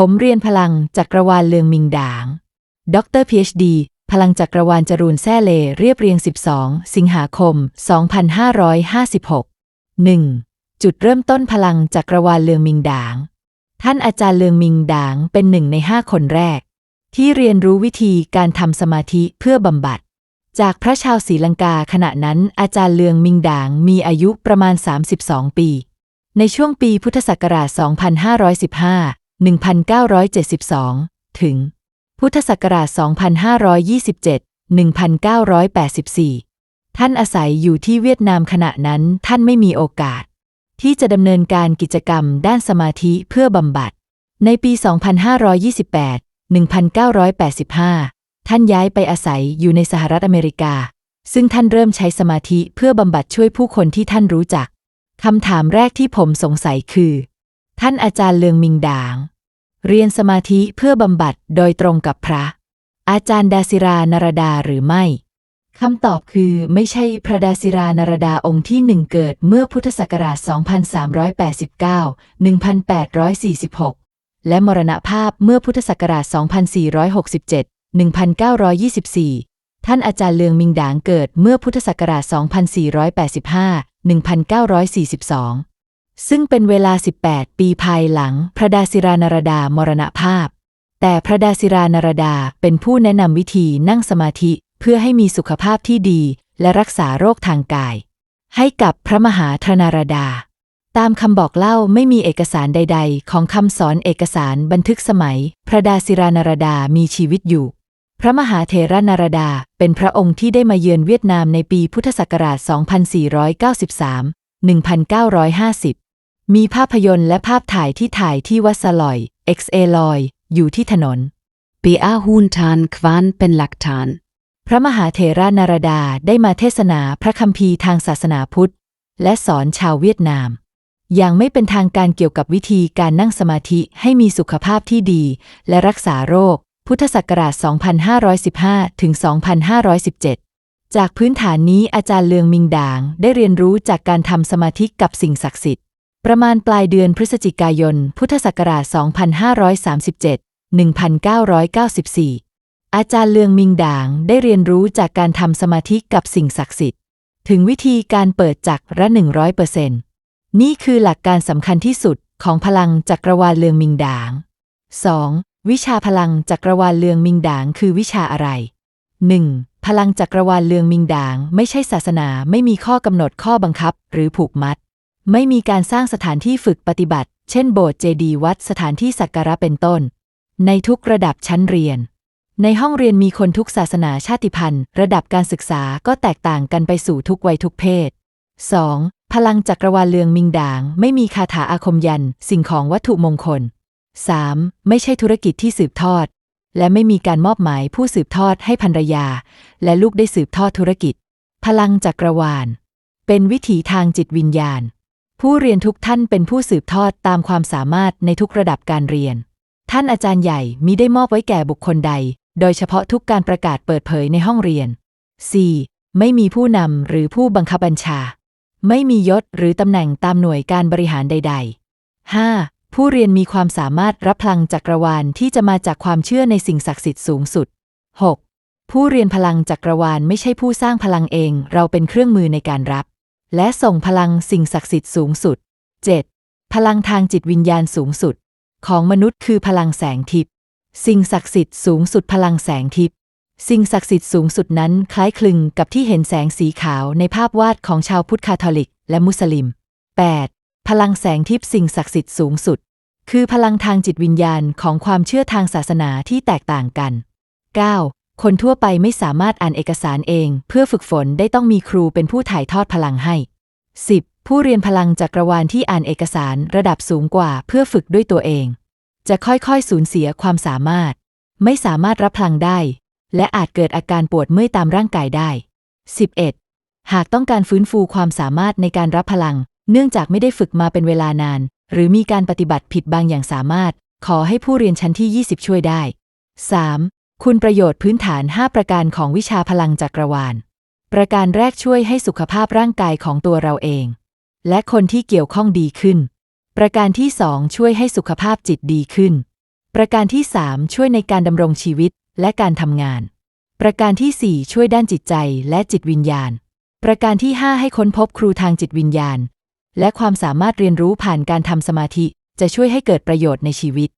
ผมเรียนพลังจักรวาลเลืองมิงดางด็อกเตอร์ PhD พลังจักรวาลจรูนแซ่เลเรียบเรียง 12 สิงหาคม 2556 1. จุดเริ่มต้นพลังจักรวาลเลืองมิงดาง ท่านอาจารย์เลืองมิงดางเป็นหนึ่งในห้าคนแรก ที่เรียนรู้วิธีการทำสมาธิเพื่อบำบัด จากพระชาวศรีลังกาขณะนั้นอาจารย์เลืองมิงดางมีอายุประมาณ 32 ปี ในช่วงปีพุทธศักราช 2515 1972 ถึง พุทธศักราช 2527 1984 ท่านอาศัยอยู่ที่เวียดนามขณะนั้นท่านไม่มีโอกาส ที่จะดำเนินการกิจกรรมด้านสมาธิเพื่อบำบัด ในปี 2528 1985 ท่านย้ายไปอาศัยอยู่ในสหรัฐอเมริกา ซึ่งท่านเริ่มใช้สมาธิเพื่อบำบัดช่วยผู้คนที่ท่านรู้จัก คำถามแรกที่ผมสงสัยคือ ท่านอาจารย์เลืองมิงดาง เรียนสมาธิเพื่อบำบัดโดยตรงกับพระ อาจารย์ดาสิรานรดาหรือไม่คำตอบคือไม่ใช่พระดาสิรานรดาองค์ที่หนึ่งเกิดเมื่อพุทธศักราช 2389 1846 และมรณภาพเมื่อพุทธศักราช 2467 1924 ท่านอาจารย์เลืองมิงดางเกิดเมื่อพุทธศักราช 2485 1942 ซึ่งเป็นเวลา 18 ปีภายหลัง พระดาสิรานรดามรณภาพ แต่พระดาสิรานรดาเป็นผู้แนะนำวิธีนั่งสมาธิเพื่อให้มีสุขภาพที่ดี และรักษาโรคทางกาย ให้กับพระมหาธนารดา ตามคำบอกเล่าไม่มีเอกสารใด ๆ ของคำสอนเอกสารบันทึกสมัย พระดาสิรานรดามีชีวิตอยู่พระมหาเถรนารดา เป็นพระองค์ที่ได้มาเยือนเวียดนามในปีพุทธศักราช 2493 1950 มีภาพยนตร์และภาพถ่ายที่ถ่ายที่วัดสลอย XA ลอย อยู่ที่ถนนเปียหุนทานควานเป็นหลักฐาน พระมหาเถรานารดาได้มาเทศนาพระคัมภีร์ทางศาสนาพุทธ และสอนชาวเวียดนาม อย่างไม่เป็นทางการเกี่ยวกับวิธีการนั่งสมาธิให้มีสุขภาพที่ดี และรักษาโรค พุทธศักราช 2515 ถึง 2517จากพื้นฐานนี้อาจารย์เลืองมิงดางได้เรียนรู้จากการทำสมาธิกับสิ่งศักดิ์สิทธิ์ ประมาณปลายเดือนพฤศจิกายน พุทธศักราช 2537 1994 อาจารย์เลืองมิงด่างได้เรียนรู้จากการทำสมาธิกับสิ่งศักดิ์สิทธิ์ ถึงวิธีการเปิดจักรละ100%นี่คือหลักการสำคัญที่สุดของพลังจักรวาลเลืองมิงด่าง 2. วิชาพลังจักรวาลเลืองมิงด่างคือวิชาอะไร 1. พลังจักรวาลเลืองมิงด่าง ไม่ใช่ศาสนาไม่มีข้อกำหนดข้อบังคับหรือผูกมัด ไม่มีการสร้างสถานที่ฝึกปฏิบัติ เช่นโบสถ์เจดีย์วัดสถานที่สักการะเป็นต้น ในทุกระดับชั้นเรียน ในห้องเรียนมีคนทุกศาสนาชาติพันธุ์ ระดับการศึกษาก็แตกต่างกันไปสู่ทุกวัยทุกเพศ 2. พลังจักรวาลเลืองมิงดาง ไม่มีคาถาอาคมยัน สิ่งของวัตถุมงคล 3. ไม่ใช่ธุรกิจที่สืบทอด และไม่มีการมอบหมายผู้สืบทอดให้ภรรยา และลูกได้สืบทอดธุรกิจ พลังจักรวาล เป็นวิถีทางจิตวิญญาณ ผู้เรียนทุกท่านเป็นผู้สืบทอดตามความสามารถในทุกระดับการเรียน ท่านอาจารย์ใหญ่มิได้มอบไว้แก่บุคคลใด โดยเฉพาะทุกการประกาศเปิดเผยในห้องเรียน 4. ไม่มีผู้นำหรือผู้บังคับบัญชา ไม่มียศหรือตำแหน่งตามหน่วยการบริหารใด ๆ 5. ผู้เรียนมีความสามารถรับพลังจักรวาลที่จะมาจากความเชื่อในสิ่งศักดิ์สิทธิ์สูงสุด 6. ผู้เรียนพลังจักรวาลไม่ใช่ผู้สร้างพลังเอง เราเป็นเครื่องมือในการรับ และส่งพลังสิ่งศักดิ์สิทธิ์สูงสุด 7. พลังทางจิตวิญญาณสูงสุด ของมนุษย์คือพลังแสงทิพย์สิ่งศักดิ์สิทธิ์สูงสุดพลังแสงทิพย์สิ่งศักดิ์สิทธิ์สูงสุดนั้นคล้ายคลึงกับที่เห็นแสงสีขาวในภาพวาดของชาวพุทธคาทอลิก และมุสลิม 8. พลังแสงทิพย์สิ่งศักดิ์สิทธิ์สูงสุด คือพลังทางจิตวิญญาณของความเชื่อทางศาสนาที่แตกต่างกัน 9. คนทั่วไปไม่สามารถอ่านเอกสารเอง เพื่อฝึกฝนได้ต้องมีครูเป็นผู้ถ่ายทอดพลังให้ 10. ผู้เรียนพลังจักรวาลที่อ่านเอกสารระดับสูงกว่าเพื่อฝึกด้วยตัวเอง จะค่อยๆ สูญเสียความสามารถ ไม่สามารถรับพลังได้ และอาจเกิดอาการปวดเมื่อยตามร่างกายได้ 11. หากต้องการฟื้นฟูความสามารถในการรับพลัง เนื่องจากไม่ได้ฝึกมาเป็นเวลานาน หรือมีการปฏิบัติผิดบางอย่างสามารถ ขอให้ผู้เรียนชั้นที่ 20 ช่วยได้ 3. คุณประโยชน์พื้นฐาน 5 ประการของวิชาพลังจักรวาล ประการแรกช่วยให้สุขภาพร่างกายของตัวเราเอง และคนที่เกี่ยวข้องดีขึ้น ประการที่ 2 ช่วยให้สุขภาพจิตดีขึ้น ประการที่ 3 ช่วยในการดำรงชีวิตและการทำงาน ประการที่ 4 ช่วยด้านจิตใจและจิตวิญญาณ ประการที่ 5 ให้ค้นพบครูทางจิตวิญญาณ และความสามารถเรียนรู้ผ่านการทำสมาธิจะช่วยให้เกิดประโยชน์ในชีวิต